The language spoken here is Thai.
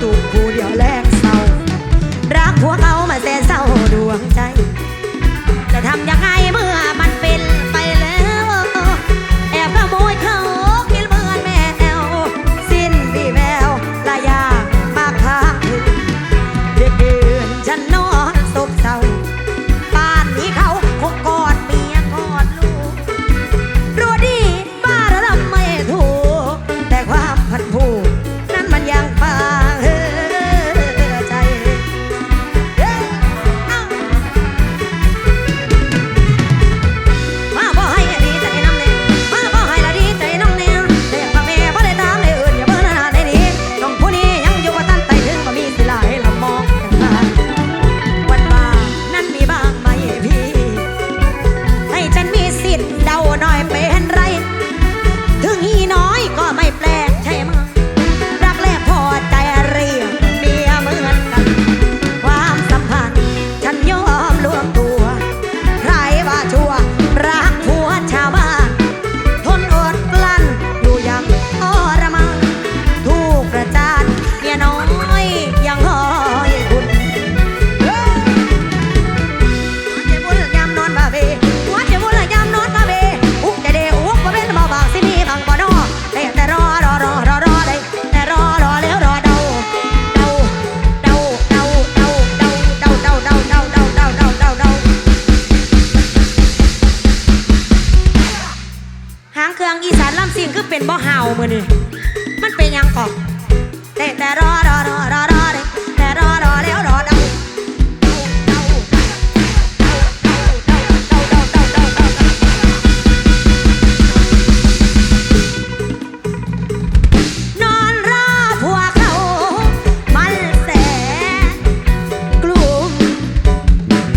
do Curiolé เป็นบ่เห่ามือนี่